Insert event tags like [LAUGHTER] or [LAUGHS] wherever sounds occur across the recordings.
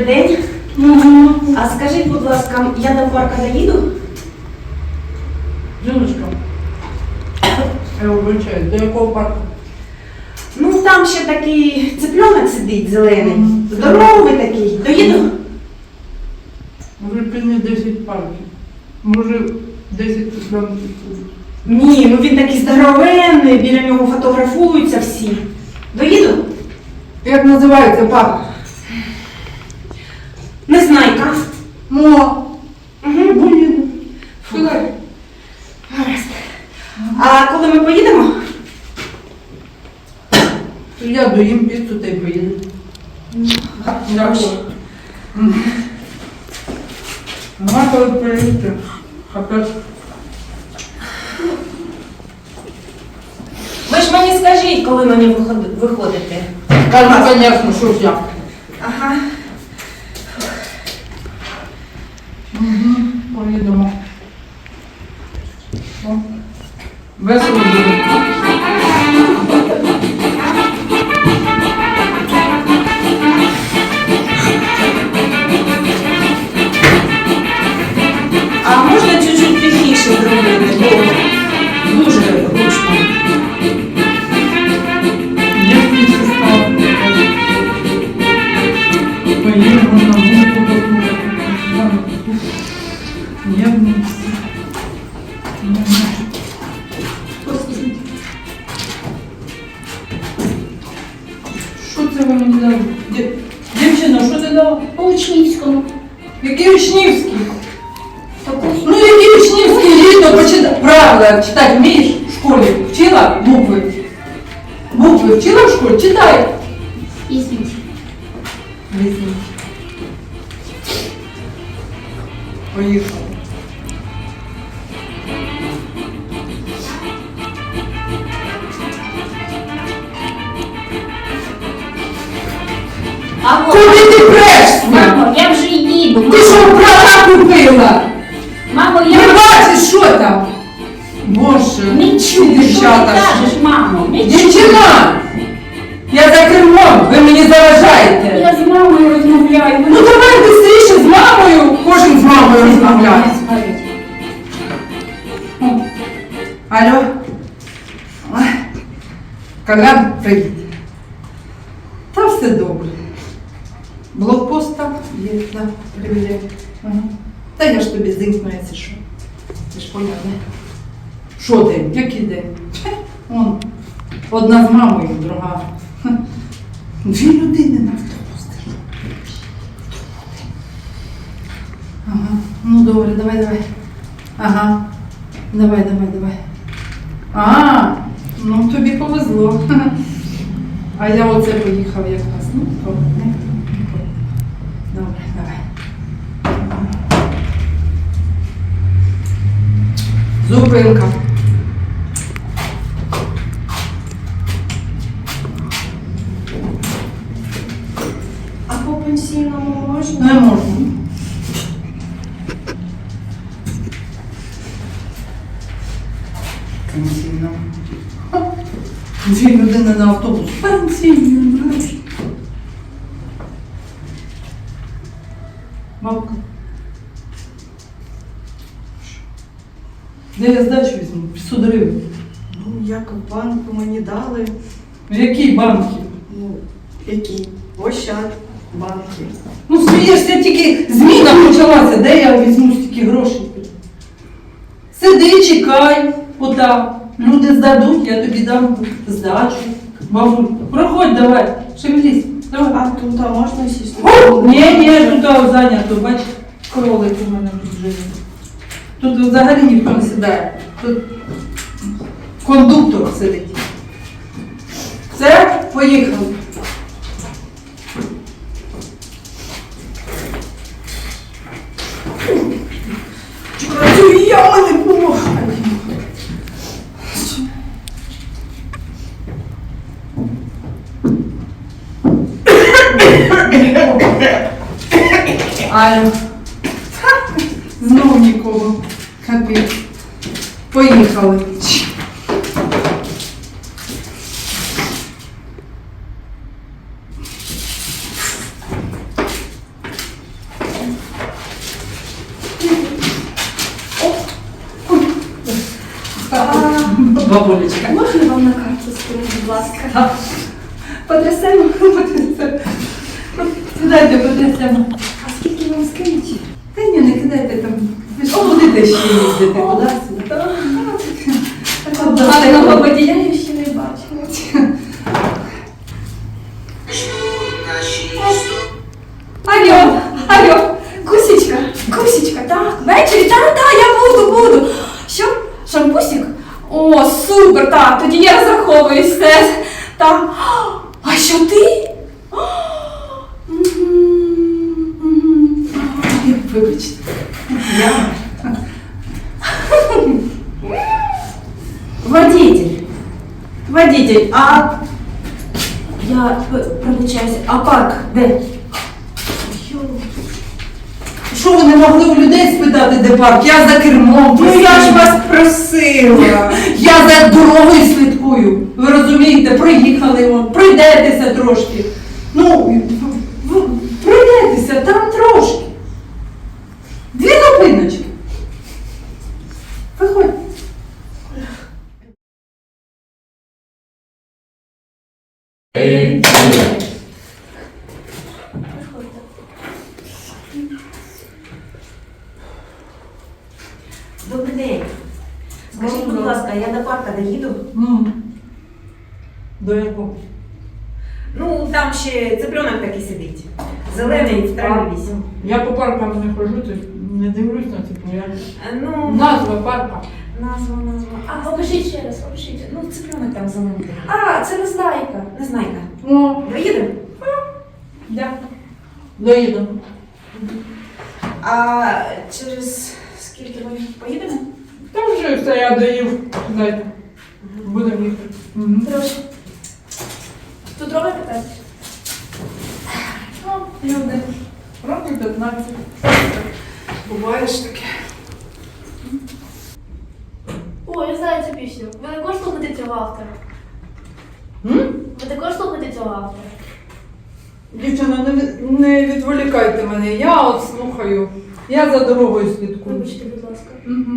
Добрий день. А скажіть, будь ласка, я до парка доїду? Жіночка, я вибачаю, до якого парку? Ну, там ще такий цыпленок сидить зелений. Здоровий такий. Доїду? Може півні 10 парків. Може 10 цыпленків. Ні, ну він такий здоровенний, біля нього фотографуються всі. Доїду? Як називається парк? Незнайка. Мо. Угу. Фу. Гаразд. А коли ми поїдемо? Я доїм піцу та й поїду. Дякую. Нема коли приїхати. Опять. Ви ж мені скажіть, коли мені виход- виходити. Кажу, звісно, що ж я. Ага. Угу. Поїдемо. О, Весело А от, Куди ти прешся? мамо, я вже їду. Ти що права купила? Мамо, Не я бачиш, що там? Боже, не чую, що ти дівчата. кажеш, мамо. Не чую. Дівчина! Я за кермом, ви мені заважаєте. Я з мамою розмовляю. Ну давай швидше з мамою. Кожен з мамою розмовляє. Алло. Ой, Колян приїде. Який день? Хе, одна з мамою, друга. Дві людини на автобус. Ага, ну добре, давай, давай. Ага. Давай, давай, давай. А, ну тобі повезло. А я оце поїхав якраз. Ну, то не. Добре, давай. Зупинка. Пенсійно. Дві людини на автобус. Пенсійно, знаєш. Бабка. Де я здачу візьму? 500 гривень. Ну, як в банку мені дали, В якій банки? ну, які? Ощад банки. Ну, смієшся, тільки зміна почалася, де я візьму стільки грошей? Сиди, чекай, отак. Люди здадуть, я тобі дам здачу. Бабуль, проходь давай, шевелись. Давай. А тут а можна сісти? Ні, ні, тут зайнято, бач, кролик у мене тут живе. Тут взагалі ніхто не сідає. Тут кондуктор сидить. Все, поїхали. Алю. Знову нікого. Капець. Поїхали. Бабулечка. Можна вам на карту скинути, будь ласка? Потрясемо, потрясемо. Сідайте, потрясаємо. Вам скинуть? Та ні, не кидайте там. Ви ж будете ще їздити кудись. Гарного водія я ще не бачила. Алло, алло, Кусечка, Кусечка, так, ввечері, так, так, я буду, буду. Що? Шампусик? О, супер, так, тоді я розраховую все. Так. А що ти? Мгм, мгм. Вибачте. Я. Водитель. Водитель, а Я п- а парк де? Що ви не могли у людей спитати, де парк? Я за кермом. ну я ж вас просила. Я за дорогою слідкую. Ви розумієте, проїхали, пройдетеся трошки. Ну, в- в- пройдетеся там трошки. Дві зупиночки. Виходь. Добрий день. Скажіть, будь ласка, я до парка доїду? До якого? Ну, там ще цыпленок такий сидить. Зелений в траві вісім. Я по паркам не хожу, то не дивлюсь на ці пляжі. Ну, Назва парка. Назва, назва. А, покажіть ще раз, покажіть. Ну, цыпленок там зелений. А, це незнайка. Незнайка. О, Доїдемо? да. Доїдемо. А через скільки ми поїдемо? Там вже все, я доїв. Дайте. Будемо їхати. Мгм. Тут робить питання? Ну, люди. Років 15. Буває ж таке. О, я знаю цю пісню. Ви також слухаєте цього автора? М? Ви також слухаєте цього автора? Дівчина, не, від- не відволікайте мене. Я от слухаю. Я за дорогою слідкую. Вибачте, будь ласка. Угу.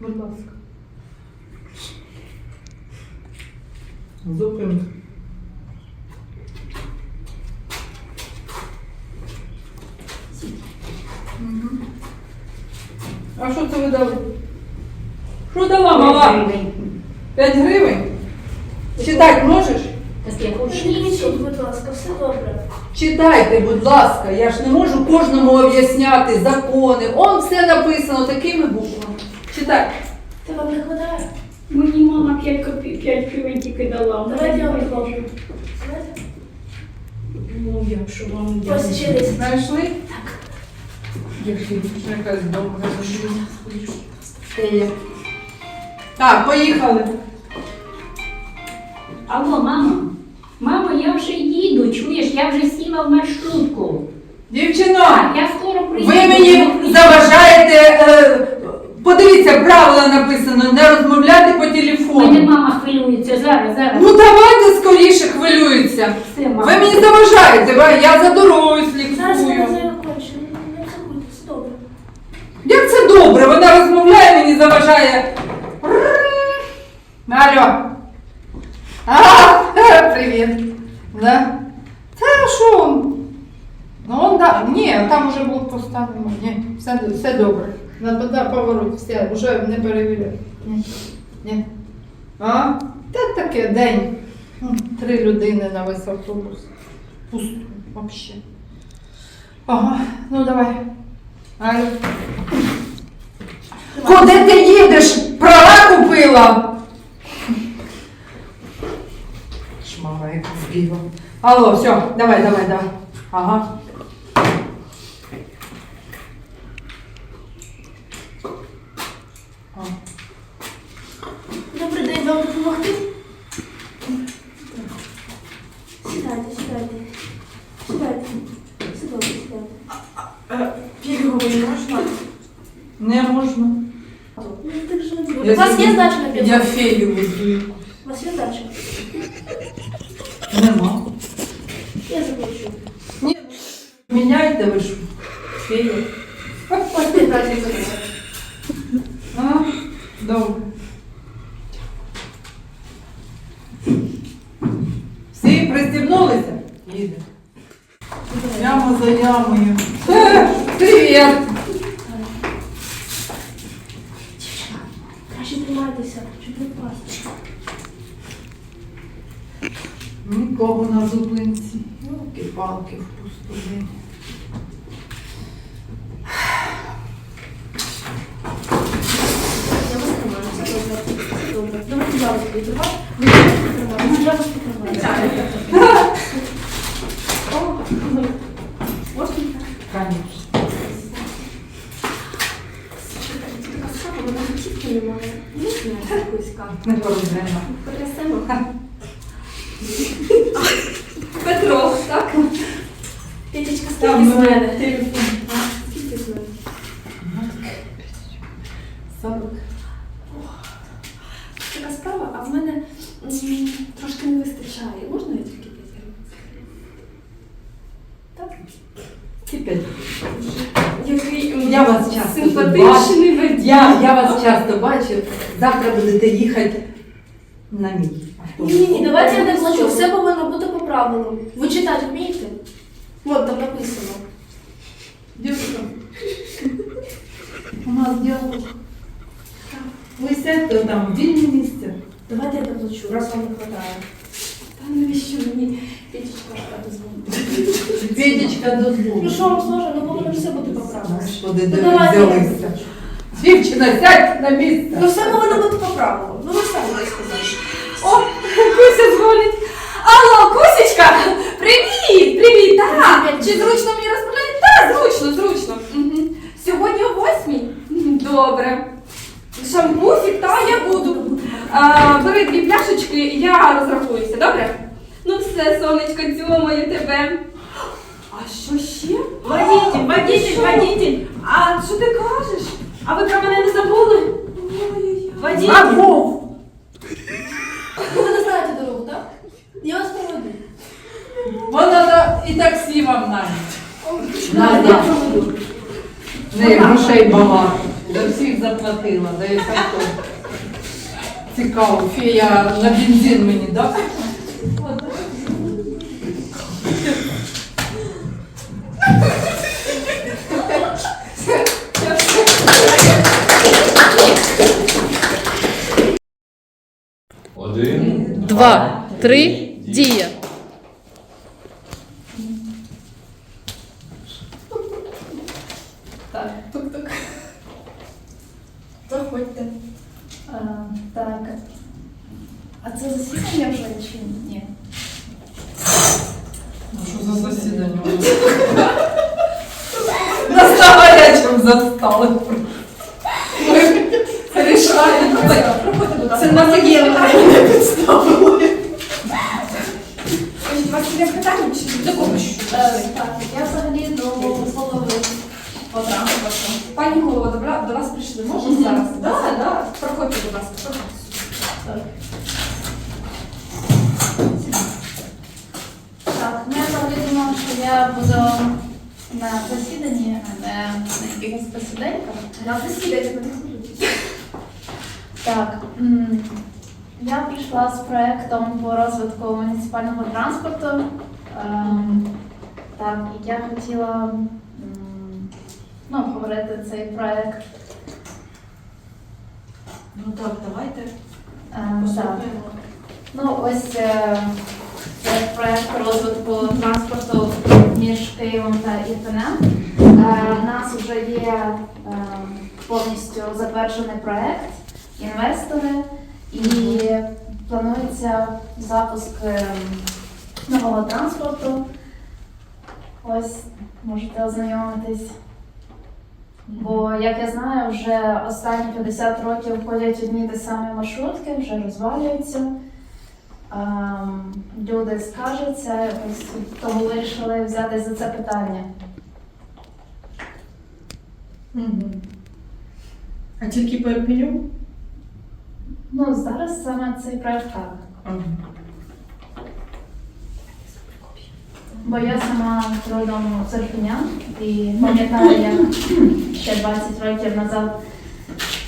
Будь ласка. Зупинка. Мгм. А що це ви дали? Що дала мала? 5 гривень? Читати можеш? Будь ласка, все добре. Читайте, будь ласка, я ж не можу кожному об'ясняти закони. Он все написано такими буквами. Читай. Ти вам не хватає? Мені мама 5 копій, 5 гривень тільки дала. Давайте я вам допоможу. Ну, якщо вам Ось ще десь. Знайшли? Так. Якщо якась довга Так, поїхали. Алло, мама. Мамо, я вже їду, чуєш, я вже сіла в маршрутку. Дівчино, Так, я скоро приїду. ви мені заважаєте. Е, подивіться, правила написано, не розмовляти по Мене телефону. мама хвилюється. Зараз, зараз. Ну давайте скоріше хвилюються. Все, мама. Ви мені заважаєте, я за дорогою Зараз я слідкую. не закончу. Не забудьте, все добре. Як це добре? Вона розмовляє, мені заважає. Алло. А, [LAUGHS] привіт. Да? Та що? Ну, он да. Ні, там уже був поставлено. Ні, все, все добре. На туди поворот, все, вже не перевіряю. Ні. Ні. А? Та таке день. Три людини на весь автобус. Пусто, взагалі. Ага, ну давай. Алло. Куди ти їдеш? Права купила? Шмага яка. Алло, все, давай, давай, давай. Ага. А. Добрий день, вам допомогти? Сідайте, сідайте. Сідайте. Добре, сідайте. Пільговий можна? Не можна. Ну, так же не буде. Я У вас є на Я фею везу. У вас є здача? Нема. Я заплачу. Ні, міняйте ви ж. Фея. Ось 15 гривень. А? Добре. їде. Яма за ямою. Е, Привіт! Краще тримайтеся, щоб не впасти. Нікого на зупинці. Йолки-палки в пусту день. Я вас тримаю, все добре. Все добре. Давайте я вас прикриваю. Ви. Я вас прикриваю. О, ну, Можна? Конечно. Така сама, вона чітко немає. Не знаю, якусь карту. Не проблема. Перенесемо. Петро, так? Петечка, Там скільки з мене? телефон. Скільки з мене? Сорок. Така справа, а в мене м, трошки не вистачає. Можна я тільки 5 гривень? Так? Тепер. Який м, Я вас часто симпатичний водій. Я, я вас часто бачу. Завтра будете їхати на мій. Ні, ні, ні, давайте я не плачу. Все повинно бути по правилам. Ви читати вмієте? От там написано. Дівчинка. У нас діалог. Ви сядьте там, вільне місце. Давайте я доплачу, раз вам не вистачає. Та навіщо мені Петечка дозвонить? Федечка Ну що вам сложно, ну повинно все бути по правилам. Господи, де Ну, ви взялися? Дівчина, сядь на місце. Ну все повинно бути по. Ну ви самі так сказали. О, [LAUGHS] Куся дзвонить. Алло, Кусечка! Привіт! Привіт! Так! Чи зручно мені розмовляти? Так, зручно, зручно. Мгм. Сьогодні о восьмій? Мгм, Добре. Шампусик, та я буду. А, бери дві пляшечки, я розрахуюся, добре? Все, сонечко, цьомаю тебе. А що ще? Водитель, водитель, водитель. А що ти кажеш? А ви про мене не забули? Водитель. Забув. Ви не знаєте дорогу, так? Я вас проведу. Вона та- і таксі вам навіть. Надя. я проведу. В неї грошей багато. За всіх заплатила, за яка Цікаво, фея на бензин мені дасть? Два, три, дія. Так, тук-тук. Заходьте. А, так. А це засідання вже чи ні? Ну що за засідання? Нас на гарячому застали. Ми рішаємо. Проходьте, будь ласка. Це на моє питання. Скажіть, у вас є питання чи до кого? Е, Так, я взагалі до голови по транспорту. Пані голова, до, до вас прийшли. Можна зараз? Так, так. Проходьте, будь ласка. проходьте. Так, ну я взагалі думала, що я буду на засіданні, а не на якихось посіденьках. На засідання не. Так, м, я прийшла з проєктом по розвитку муніципального транспорту. Ем, Так, і я хотіла ну, обговорити цей проєкт. Ну так, давайте. Ем, Так. Ну, ось е, це проект розвитку транспорту між Києвом та Ірпенем. Е, У нас вже є е, повністю затверджений проект, інвестори, і планується запуск е, нового транспорту. Ось можете ознайомитись. Бо, як я знаю, вже останні 50 років ходять одні ті самі маршрутки, вже розвалюються. Ем, Люди скаржаться, тому вирішили взяти за це питання. А тільки по Ірпеню? Ну, зараз саме цей проект так. Бо я сама родом з і пам'ятаю, як ще 20 років назад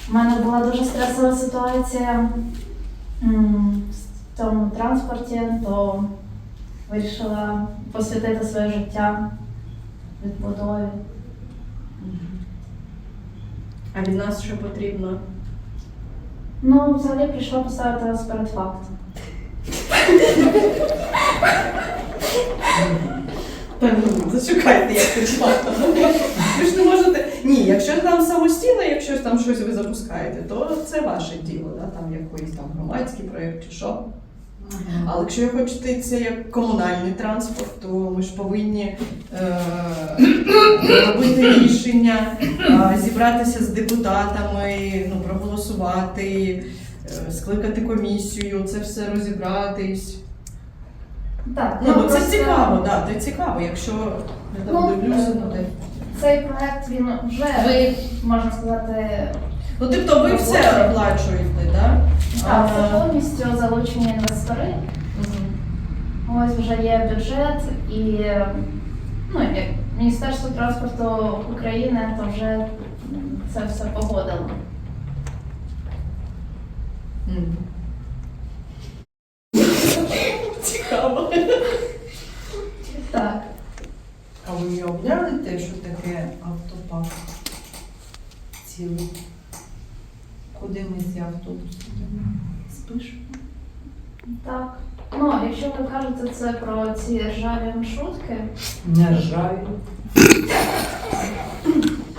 в мене була дуже стресова ситуація в тому транспорті, то вирішила посвятити своє життя відбудові. А від нас що потрібно? Ну, взагалі прийшла поставити вас перед фактом. Та ну, зачекайте, як прийшла. Ви ж не можете. Ні, якщо там самостійно, якщо там щось ви запускаєте, то це ваше діло, да? там якийсь там громадський проєкт чи що. Але якщо ви хочете це як комунальний транспорт, то ми ж повинні е, робити рішення, е, зібратися з депутатами, ну, проголосувати, е, скликати комісію, це все розібратись. Так, Ну, бо це просто цікаво, да, це цікаво. Якщо я Ну, там дивлюся, е, ну де. Цей проект він вже Ви- можна сказати, Ну, тобто ви все оплачуєте, так? так, це повністю залучені інвестори. Ось вже є бюджет і ну, як Міністерство транспорту України то вже це все погодило. Цікаво. Так. А ви уявляли те, що таке автопарк цілий? Йдемо? Спиш? Так. Ну, якщо ви кажете це про ці ржаві маршрутки, Не ржаві.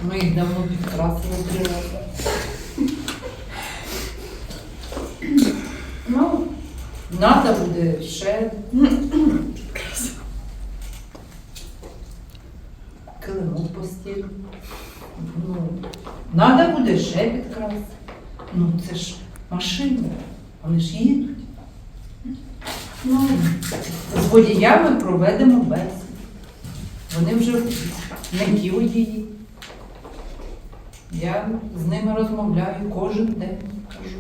Ми їх давно підкрасили три ну Надо буде ще. Килимок постіль. Ну, надо буде ще підкрасити. Ну, це ж машини, вони ж їдуть. ну З водіями проведемо бесіду. Вони вже не ті водії. Я з ними розмовляю кожен день, кажу.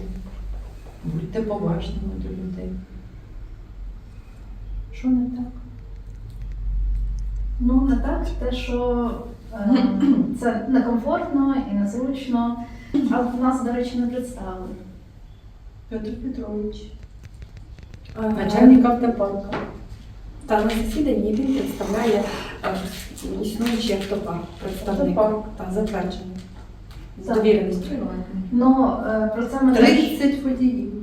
Будьте поважними до людей. Що не так? Ну, не так, те, що е, [CLEARS THROAT] це некомфортно і незручно. Але нас, до речі, не представили. Петр Петрович, Е, начальник автопарка. Та на засіданні він представляє е, існуючий автопарк, представник Автопарк. та затверджений. З Так. довіреністю. Ну, е, про це ми 30 водіїв.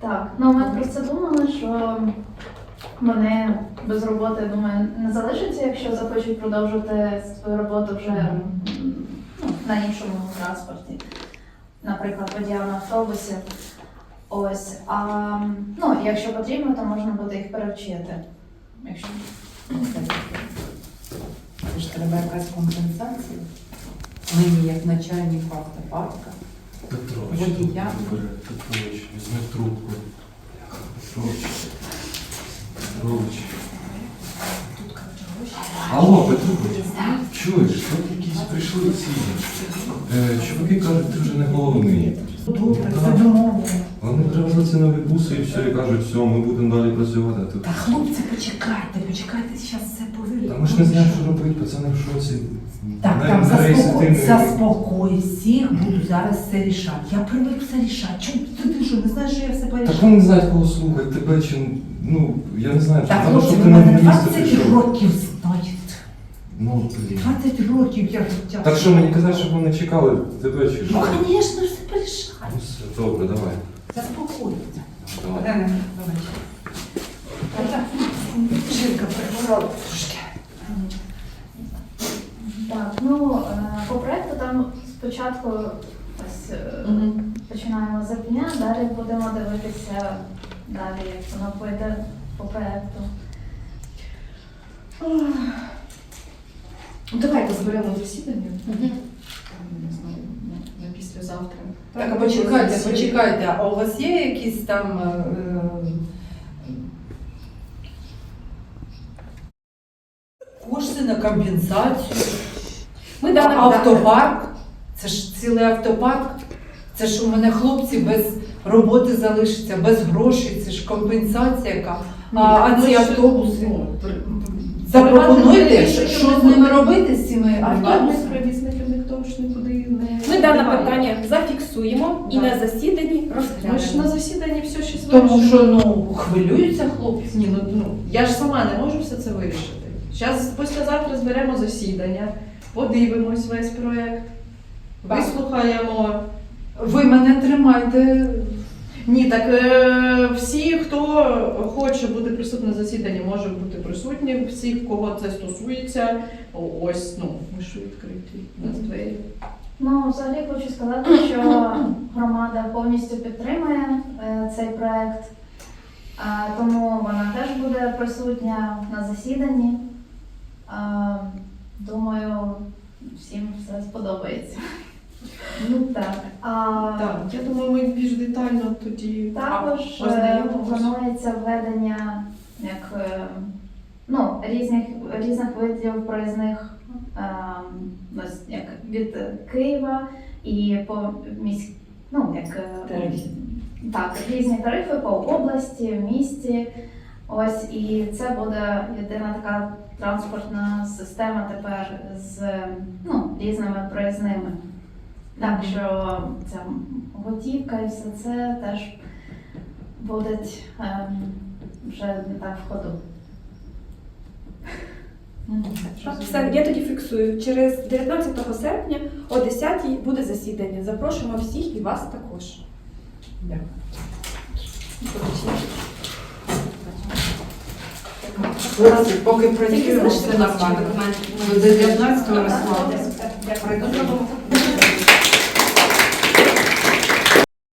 так. Ну, ми про це думали, що вони без роботи, думаю, не залишаться, якщо захочуть продовжити свою роботу вже м, ну, на іншому транспорті. Наприклад, водія на автобусі. Ось. А ну, якщо потрібно, то можна буде їх перевчити. Якщо Це ж треба якась компенсація. Мені як начальнику автопарка. Петрович, Водія. добре, Петрович, візьми трубку. Петрович. Петрович. Алло, Петрович, чуєш, тут якісь прийшли ці. Е, чуваки кажуть, ти вже не головний. Добре, домовлено. Вони привезли ці нові буси і все, і кажуть, все, ми будемо далі працювати. а. Та хлопці, почекайте, почекайте, зараз все Та ми ж не знаємо, що робити, пацани в шоці. Так, На- там на рейси заспокой, не- заспокой всіх, буду зараз все рішати. Я привик все рішати. Чому ти, ти що, не знаєш, що я все Так порішаю? вони не знають, кого слухати, тебе чи, ну, я не знаю, Так, треба, хлопці, ти на мене місце 20 прийшов. років. Ну, блін. 20 років я життя. Так що мені казати, щоб вони чекали тебе чи Ну, що? звісно, все порішаю. Ну все, добре, давай. Заспокоїться. давай. Олена, давай. Жінка пригорала трошки. Так, ну е, по проекту там спочатку ось е, починаємо з дня, далі будемо дивитися далі, як воно пойде по проекту. Ну, давайте зберемо засідання. Не знаю, на- на післязавтра. Так, а почекайте, почекайте, а у вас є якісь там е, е, кошти на компенсацію? Ми дали Автопарк? Це ж цілий автопарк. Це ж у мене хлопці без роботи залишаться, без грошей, це ж компенсація яка. А, а ці автобуси? Ну, Запропонуйте, що, що з ними робити з цими Автобус автобусами? привізник ніхто ж нікуди не Ми дане питання зафіксуємо. і Да. на засіданні Ми ж на розглянемо. засіданні все щось Тому що ну хвилюються хлопці. Ні, ну, ну я ж сама не можу все це вирішити. Зараз післязавтра зберемо засідання, подивимось весь проект, Так. вислухаємо. Ви мене тримайте. Ні, так е, всі, хто хоче бути присутній на засіданні, може бути присутні. Всі, кого це стосується, ось ну ми ж відкриті у нас двері. Ну, взагалі хочу сказати, що громада повністю підтримує е, цей проект, Е, тому вона теж буде присутня на засіданні. Е, Думаю, всім все сподобається. Ну так. А Так, я думаю, ми більш детально тоді також е, планується введення як, е, ну, різних, різних видів проїзних е, ось як від Києва і по міськ, ну, як, е, Тарифи. так, різні тарифи по області, місті. Ось і це буде єдина така транспортна система тепер з ну, різними проїзними. Так що ця готівка і все це теж будуть ем, вже не так в ходу. Все, я тоді фіксую. Через 19 серпня о 10-й буде засідання. Запрошуємо всіх і вас також. Хлопці, поки працюємо, все нормально. До 19 розслабляться. Дякую.